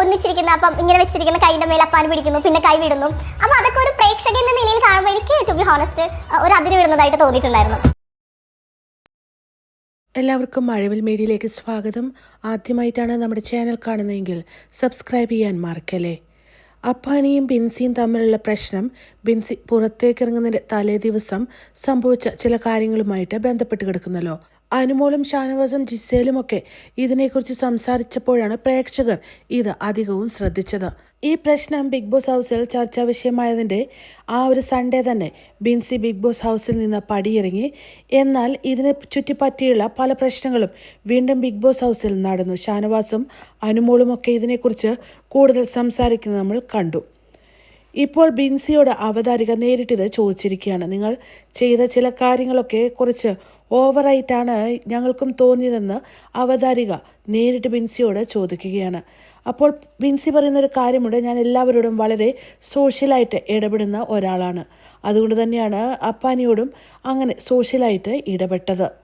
ഒന്നിച്ചിരിക്കുന്ന അപ്പം ഇങ്ങനെ വെച്ചിരിക്കുന്ന കൈയുടെ മേലെ അപ്പാൻ പിടിക്കുന്നു പിന്നെ കൈ വിടുന്നു. അപ്പൊ അതൊക്കെ ഒരു പ്രേക്ഷകൻ എന്ന നിലയിൽ കാണുമ്പോൾ എനിക്ക് ടു ബി ഹോണസ്റ്റ് ഒരു അതിര് വിടുന്നതായിട്ട് തോന്നിയിട്ടുണ്ടായിരുന്നു. എല്ലാവർക്കും മഴവിൽ മീഡിയയിലേക്ക് സ്വാഗതം. ആദ്യമായിട്ടാണ് നമ്മുടെ ചാനൽ കാണുന്നതെങ്കിൽ സബ്സ്ക്രൈബ് ചെയ്യാൻ മറക്കല്ലേ? അപ്പാനിയും ബിൻസിയും തമ്മിലുള്ള പ്രശ്നം ബിൻസി പുറത്തേക്കിറങ്ങുന്നതിന്റെ തലേ ദിവസം സംഭവിച്ച ചില കാര്യങ്ങളുമായിട്ട് ബന്ധപ്പെട്ട് കിടക്കുന്നല്ലോ. അനുമോളും ഷാനവാസും ജിസേലും ഒക്കെ ഇതിനെക്കുറിച്ച് സംസാരിച്ചപ്പോഴാണ് പ്രേക്ഷകർ ഇത് അധികവും ശ്രദ്ധിച്ചത്. ഈ പ്രശ്നം ബിഗ് ബോസ് ഹൗസിൽ ചർച്ചാ വിഷയമായതിന്റെ ആ ഒരു സൺഡേ തന്നെ ബിൻസി ബിഗ് ബോസ് ഹൗസിൽ നിന്ന് പടിയിറങ്ങി. എന്നാൽ ഇതിനെ ചുറ്റിപ്പറ്റിയുള്ള പല പ്രശ്നങ്ങളും വീണ്ടും ബിഗ് ബോസ് ഹൗസിൽ നടന്നു. ഷാനവാസും അനുമോളും ഒക്കെ ഇതിനെക്കുറിച്ച് കൂടുതൽ സംസാരിക്കുന്നത് നമ്മൾ കണ്ടു. ഇപ്പോൾ ബിൻസിയോട് അവതാരിക നേരിട്ടിത് ചോദിച്ചിരിക്കുകയാണ്. നിങ്ങൾ ചെയ്ത ചില കാര്യങ്ങളൊക്കെ കുറച്ച് ഓവറായിട്ടാണ് ഞങ്ങൾക്കും തോന്നിയതെന്ന് അവതാരിക നേരിട്ട് ബിൻസിയോട് ചോദിക്കുകയാണ്. അപ്പോൾ ബിൻസി പറയുന്നൊരു കാര്യമുണ്ട്. ഞാൻ എല്ലാവരോടും വളരെ സോഷ്യലായിട്ട് ഇടപെടുന്ന ഒരാളാണ്. അതുകൊണ്ട് തന്നെയാണ് അപ്പാനിയോടും അങ്ങനെ സോഷ്യലായിട്ട് ഇടപെട്ടത്.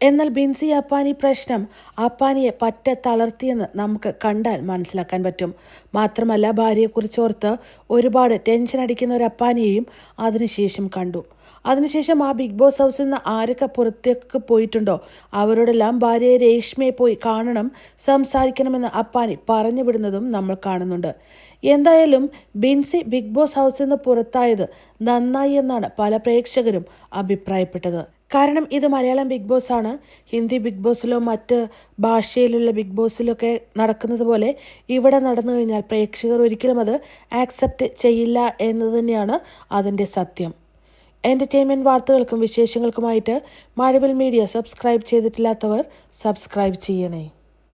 എന്നാൽ ബിൻസി അപ്പാനി പ്രശ്നം അപ്പാനിയെ പറ്റ തളർത്തിയെന്ന് നമുക്ക് കണ്ടാൽ മനസ്സിലാക്കാൻ പറ്റും. മാത്രമല്ല ഭാര്യയെക്കുറിച്ച് ഓർത്ത് ഒരുപാട് ടെൻഷൻ അടിക്കുന്ന ഒരു അപ്പാനിയെയും അതിനുശേഷം കണ്ടു. അതിനുശേഷം ആ ബിഗ് ബോസ് ഹൗസിൽ നിന്ന് ആരൊക്കെ പുറത്തേക്ക് പോയിട്ടുണ്ടോ അവരോടെല്ലാം ഭാര്യയെ രേഷ്മയെ പോയി കാണണം സംസാരിക്കണമെന്ന് അപ്പാനി പറഞ്ഞു വിടുന്നതും നമ്മൾ കാണുന്നുണ്ട്. എന്തായാലും ബിൻസി ബിഗ് ബോസ് ഹൗസിൽ നിന്ന് പുറത്തായത് നന്നായി എന്നാണ് പല പ്രേക്ഷകരും അഭിപ്രായപ്പെട്ടത്. കാരണം ഇത് മലയാളം ബിഗ് ബോസ് ആണ്. ഹിന്ദി ബിഗ് ബോസിലോ മറ്റ് ഭാഷയിലുള്ള ബിഗ് ബോസിലൊക്കെ നടക്കുന്നത് പോലെ ഇവിടെ നടന്നു കഴിഞ്ഞാൽ പ്രേക്ഷകർ ഒരിക്കലും അത് ആക്സെപ്റ്റ് ചെയ്യില്ല എന്നത് തന്നെയാണ് അതിന്റെ സത്യം. എന്റർടൈൻമെന്റ് വാർത്തകൾക്കും വിശേഷങ്ങൾക്കുമായിട്ട് മഴവിൽ മീഡിയ സബ്സ്ക്രൈബ് ചെയ്തിട്ടില്ലാത്തവർ സബ്സ്ക്രൈബ് ചെയ്യണേ.